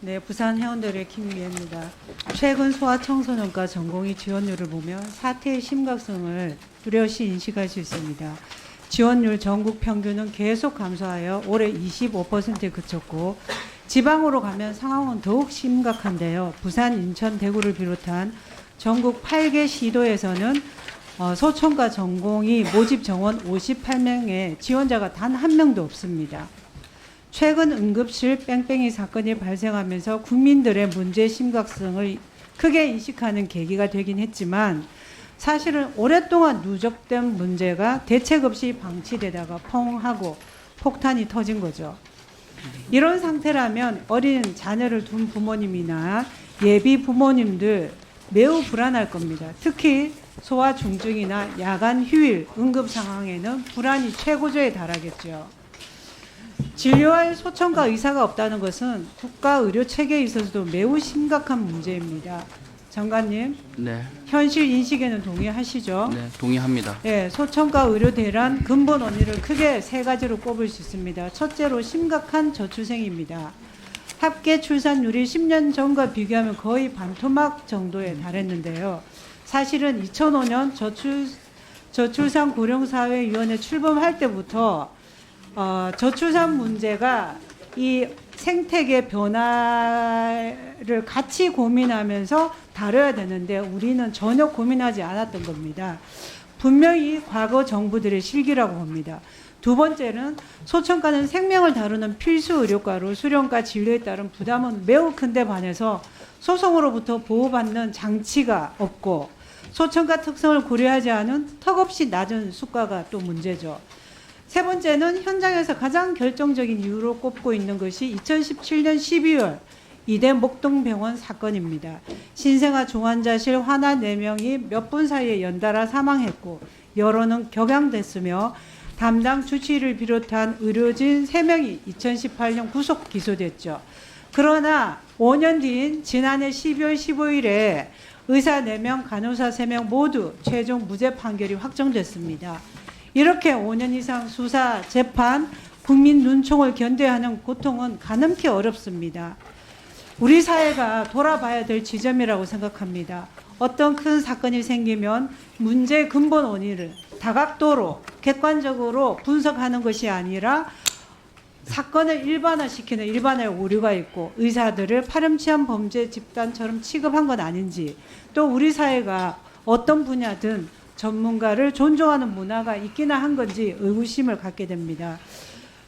네, 부산 회원들의 김미애입니다. 최근 소아청소년과 전공의 지원율을 보면 사태의 심각성을 뚜렷이 인식할 수 있습니다. 지원율 전국 평균은 계속 감소하여 올해 25%에 그쳤고 지방으로 가면 상황은 더욱 심각한데요. 부산, 인천, 대구를 비롯한 전국 8개 시도에서는 어, 소청과 전공의 모집 정원 58명의 지원자가 단 한 명도 없습니다. 최근 응급실 뺑뺑이 사건이 발생하면서 국민들의 문제 심각성을 크게 인식하는 계기가 되긴 했지만 사실은 오랫동안 누적된 문제가 대책 없이 방치되다가 펑 하고 폭탄이 터진 거죠. 이런 상태라면 어린 자녀를 둔 부모님이나 예비 부모님들 매우 불안할 겁니다. 특히 소아 중증이나 야간 휴일 응급 상황에는 불안이 최고조에 달하겠죠. 진료할 소청과 의사가 없다는 것은 국가 의료 체계에 있어서도 매우 심각한 문제입니다. 장관님, 네, 현실 인식에는 동의하시죠? 네, 동의합니다. 예, 소청과 의료 대란 근본 원인을 크게 세 가지로 꼽을 수 있습니다. 첫째로 심각한 저출생입니다. 합계 출산율이 10년 전과 비교하면 거의 반토막 정도에 달했는데요. 사실은 2005년 저출 저출산 고령사회위원회 출범할 때부터 어, 저출산 문제가 이 생태계 변화를 같이 고민하면서 다뤄야 되는데 우리는 전혀 고민하지 않았던 겁니다. 분명히 과거 정부들의 실기라고 봅니다. 두 번째는 소청가는 생명을 다루는 필수 의료과로 수련과 진료에 따른 부담은 매우 큰데 반해서 소송으로부터 보호받는 장치가 없고 소청가 특성을 고려하지 않은 턱없이 낮은 수가가 또 문제죠. 세 번째는 현장에서 가장 결정적인 이유로 꼽고 있는 것이 2017년 12월 이대 목동병원 사건입니다. 신생아 중환자실 환아 4명이 몇 분 사이에 연달아 사망했고 여론은 격양됐으며 담당 주치의를 비롯한 의료진 3명이 2018년 구속 기소됐죠. 그러나 5년 뒤인 지난해 12월 15일에 의사 4명, 간호사 3명 모두 최종 무죄 판결이 확정됐습니다. 이렇게 5년 이상 수사, 재판, 국민 눈총을 견뎌야 하는 고통은 가늠케 어렵습니다. 우리 사회가 돌아봐야 될 지점이라고 생각합니다. 어떤 큰 사건이 생기면 문제의 근본 원인을 다각도로 객관적으로 분석하는 것이 아니라 사건을 일반화시키는 일반화의 오류가 있고 의사들을 파렴치한 범죄 집단처럼 취급한 건 아닌지 또 우리 사회가 어떤 분야든 전문가를 존중하는 문화가 있기나 한 건지 의구심을 갖게 됩니다.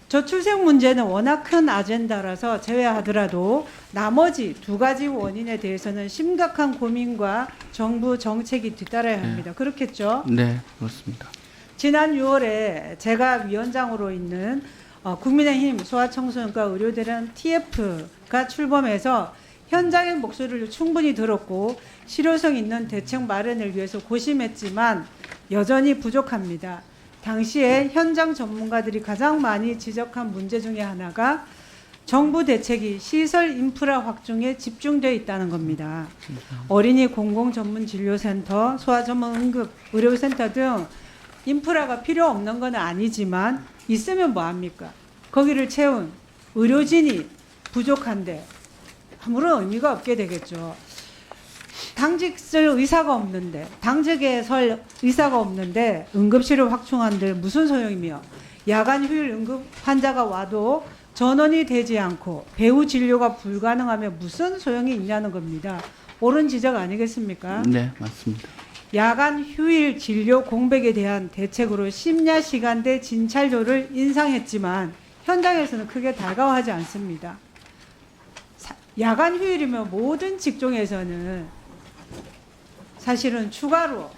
저출생 문제는 워낙 큰 아젠다라서 제외하더라도 나머지 두 가지 원인에 대해서는 심각한 고민과 정부 정책이 뒤따라야 합니다. 그렇겠죠? 네, 그렇습니다. 지난 6월에 제가 위원장으로 있는 어, 국민의힘 소아청소년과 의료대란 TF가 출범해서 현장의 목소리를 충분히 들었고 실효성 있는 대책 마련을 위해서 고심했지만 여전히 부족합니다. 당시에 현장 전문가들이 가장 많이 지적한 문제 중에 하나가 정부 대책이 시설 인프라 확충에 집중되어 있다는 겁니다. 어린이 공공 전문 진료센터, 소아 전문 응급 의료센터 등 인프라가 필요 없는 건 아니지만 있으면 뭐 합니까? 거기를 채운 의료진이 부족한데 아무런 의미가 없게 되겠죠. 당직 쓸 의사가 없는데 당직에 설 의사가 없는데 응급실을 확충한들 무슨 소용이며 야간 휴일 응급 환자가 와도 전원이 되지 않고 배후 진료가 불가능하면 무슨 소용이 있냐는 겁니다. 옳은 지적 아니겠습니까? 네, 맞습니다. 야간 휴일 진료 공백에 대한 대책으로 심야 시간대 진찰료를 인상했지만 현장에서는 크게 달가워하지 않습니다. 사- 야간 휴일이면 모든 직종에서는 사실은 추가로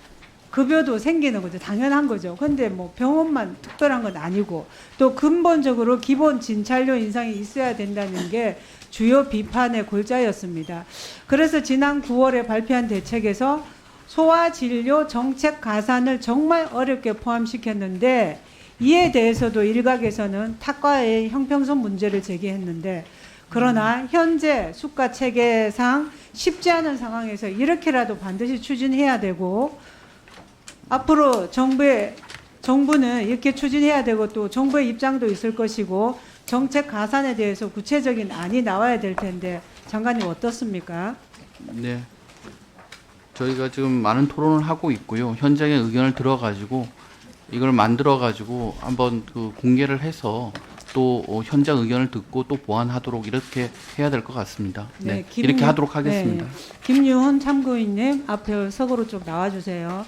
급여도 생기는 거죠. 당연한 거죠. 근데 뭐 병원만 특별한 건 아니고 또 근본적으로 기본 진찰료 인상이 있어야 된다는 게 주요 비판의 골자였습니다. 그래서 지난 9월에 발표한 대책에서 소아 진료 정책 가산을 정말 어렵게 포함시켰는데 이에 대해서도 일각에서는 탁과의 형평성 문제를 제기했는데 그러나 현재 수가 체계상 쉽지 않은 상황에서 이렇게라도 반드시 추진해야 되고 앞으로 정부의 정부는 이렇게 추진해야 되고 또 정부의 입장도 있을 것이고 정책 가산에 대해서 구체적인 안이 나와야 될 텐데 장관님 어떻습니까? 네. 저희가 지금 많은 토론을 하고 있고요. 현장의 의견을 들어가지고 이걸 만들어가지고 한번 그 공개를 해서 또 어, 현장 의견을 듣고 또 보완하도록 이렇게 해야 될 것 같습니다. 네. 김- 이렇게 하도록 하겠습니다. 네. 김유훈 참고인님 앞에 서고로 좀 나와주세요.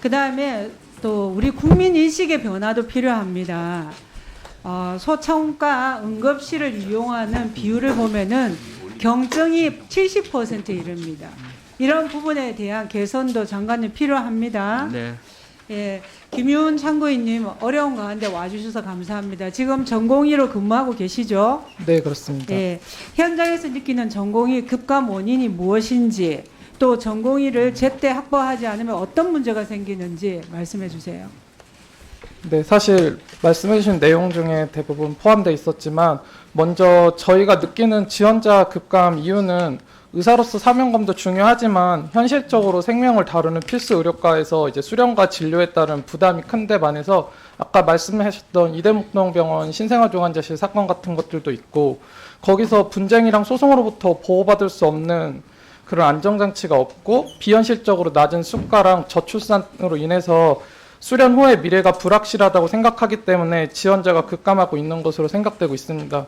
그 다음에 또 우리 국민 인식의 변화도 필요합니다. 어, 소청과 응급실을 이용하는 비율을 보면은 경증이 70% 이릅니다. 이런 부분에 대한 개선도 장관님 필요합니다. 네. 예, 김윤 참고인님 어려운 가운데 와주셔서 감사합니다. 지금 전공의로 근무하고 계시죠? 네, 그렇습니다. 예, 현장에서 느끼는 전공의 급감 원인이 무엇인지 또 전공의를 제때 확보하지 않으면 어떤 문제가 생기는지 말씀해 주세요. 네, 사실 말씀해 주신 내용 중에 대부분 포함되어 있었지만 먼저 저희가 느끼는 지원자 급감 이유는 의사로서 사명감도 중요하지만 현실적으로 생명을 다루는 필수 의료과에서 이제 수련과 진료에 따른 부담이 큰데 반해서 아까 말씀하셨던 이대목동병원 신생아 중환자실 사건 같은 것들도 있고 거기서 분쟁이랑 소송으로부터 보호받을 수 없는 그런 안정장치가 없고 비현실적으로 낮은 수가랑 저출산으로 인해서 수련 후의 미래가 불확실하다고 생각하기 때문에 지원자가 급감하고 있는 것으로 생각되고 있습니다.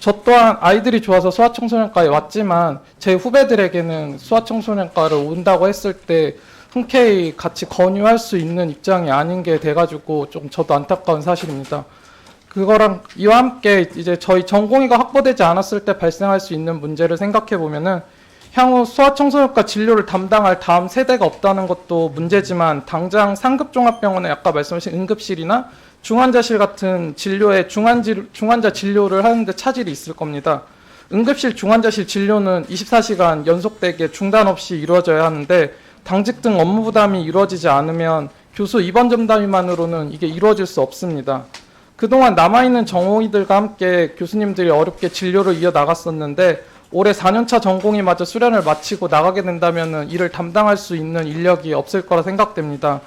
저 또한 아이들이 좋아서 소아청소년과에 왔지만 제 후배들에게는 소아청소년과를 온다고 했을 때 흔쾌히 같이 권유할 수 있는 입장이 아닌 게 돼가지고 좀 저도 안타까운 사실입니다. 그거랑 이와 함께 이제 저희 전공의가 확보되지 않았을 때 발생할 수 있는 문제를 생각해 보면은 향후 소아청소년과 진료를 담당할 다음 세대가 없다는 것도 문제지만 당장 상급 종합병원에 아까 말씀하신 응급실이나 중환자실 같은 진료에 중환지, 중환자 진료를 하는데 차질이 있을 겁니다. 응급실 중환자실 진료는 24시간 연속되게 중단 없이 이루어져야 하는데 당직 등 업무 부담이 이루어지지 않으면 교수 입원 전담위만으로는 이게 이루어질 수 없습니다. 그동안 남아있는 정호의들과 함께 교수님들이 어렵게 진료를 이어 나갔었는데 올해 4년차 전공의마저 수련을 마치고 나가게 된다면 이를 담당할 수 있는 인력이 없을 거라 생각됩니다.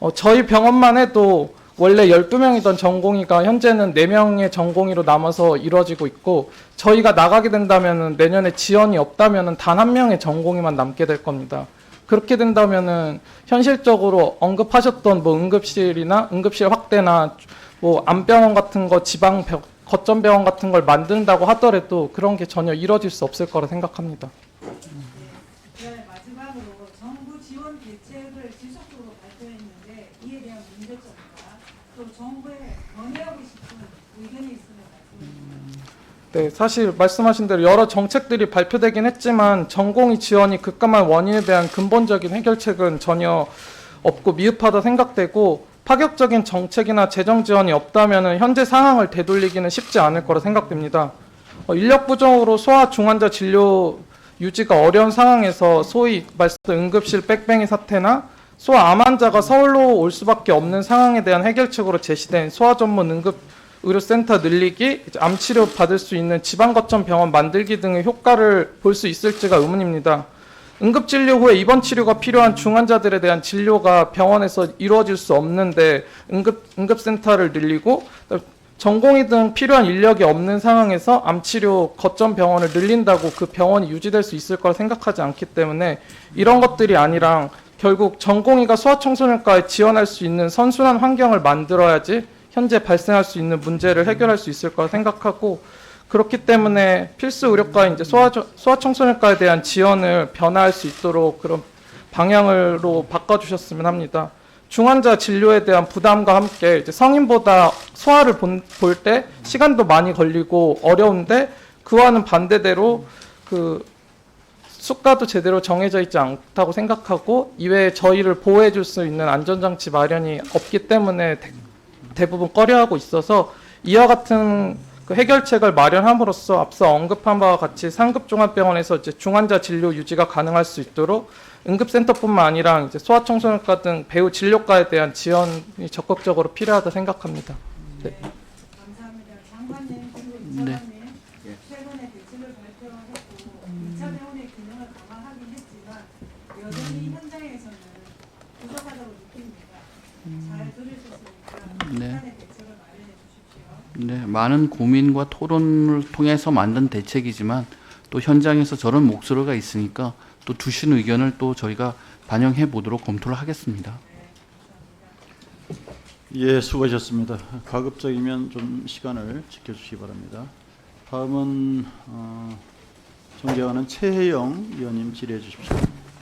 어, 저희 병원만 해도 원래 12명이던 전공의가 현재는 4명의 전공의로 남아서 이루어지고 있고 저희가 나가게 된다면 내년에 지원이 없다면 단 한 명의 전공의만 남게 될 겁니다. 그렇게 된다면은 현실적으로 언급하셨던 뭐 응급실이나 응급실 확대나 뭐 안병원 같은 거 지방 병- 거점 병원 같은 걸 만든다고 하더라도 그런 게 전혀 이루어질 수 없을 거라 생각합니다. 네, 마지막으로 정부 지원 대책을 지속적으로 발표했는데 이에 대한 문제점과 또 정부에 건의하고 싶은 의견이 있으면 말씀해 주세요. 네, 사실 말씀하신 대로 여러 정책들이 발표되긴 했지만 전공의 지원이 급감한 원인에 대한 근본적인 해결책은 전혀 없고 미흡하다 생각되고 파격적인 정책이나 재정 지원이 없다면 현재 상황을 되돌리기는 쉽지 않을 거라 생각됩니다. 어, 인력 부족으로 소아 중환자 진료 유지가 어려운 상황에서 소위 말씀 응급실 빽뺑이 사태나 소아 암 환자가 서울로 올 수밖에 없는 상황에 대한 해결책으로 제시된 소아 전문 응급 의료센터 늘리기, 암 치료 받을 수 있는 지방 거점 병원 만들기 등의 효과를 볼 수 있을지가 의문입니다. 응급 진료 후에 입원 치료가 필요한 중환자들에 대한 진료가 병원에서 이루어질 수 없는데 응급 응급센터를 늘리고 전공의 등 필요한 인력이 없는 상황에서 암 치료 거점 병원을 늘린다고 그 병원이 유지될 수 있을 거라 생각하지 않기 때문에 이런 것들이 아니라 결국 전공의가 소아청소년과에 지원할 수 있는 선순환 환경을 만들어야지 현재 발생할 수 있는 문제를 해결할 수 있을 거라 생각하고 그렇기 때문에 필수 의료과 이제 소아 소아 청소년과에 대한 지원을 변화할 수 있도록 그런 방향으로 바꿔 주셨으면 합니다. 중환자 진료에 대한 부담과 함께 이제 성인보다 소아를 볼 때 시간도 많이 걸리고 어려운데 그와는 반대대로 그 수가도 제대로 정해져 있지 않다고 생각하고 이외에 저희를 보호해 줄 수 있는 안전장치 마련이 없기 때문에 대, 대부분 꺼려하고 있어서 이와 같은 그 해결책을 마련함으로써 앞서 언급한 바와 같이 상급종합병원에서 이제 중환자 진료 유지가 가능할 수 있도록 응급센터뿐만 아니라 이제 소아청소년과 등 배후 진료과에 대한 지원이 적극적으로 필요하다 생각합니다. 네. 감사합니다. 장관님 그리고 네. 이사장님 최근에 대책을 발표했고 2차 병원의 균형을 강화하긴 했지만 여전히 현장에서는 부족하다고 느낍니다. 잘 들으셨으니까 네. 비판의 대책을 마련해 주십시오. 네, 많은 고민과 토론을 통해서 만든 대책이지만 또 현장에서 저런 목소리가 있으니까 또 주신 의견을 또 저희가 반영해 보도록 검토를 하겠습니다. 예, 수고하셨습니다. 가급적이면 좀 시간을 지켜주시기 바랍니다. 다음은 어, 존경하는 최혜영 의원님 질의해 주십시오.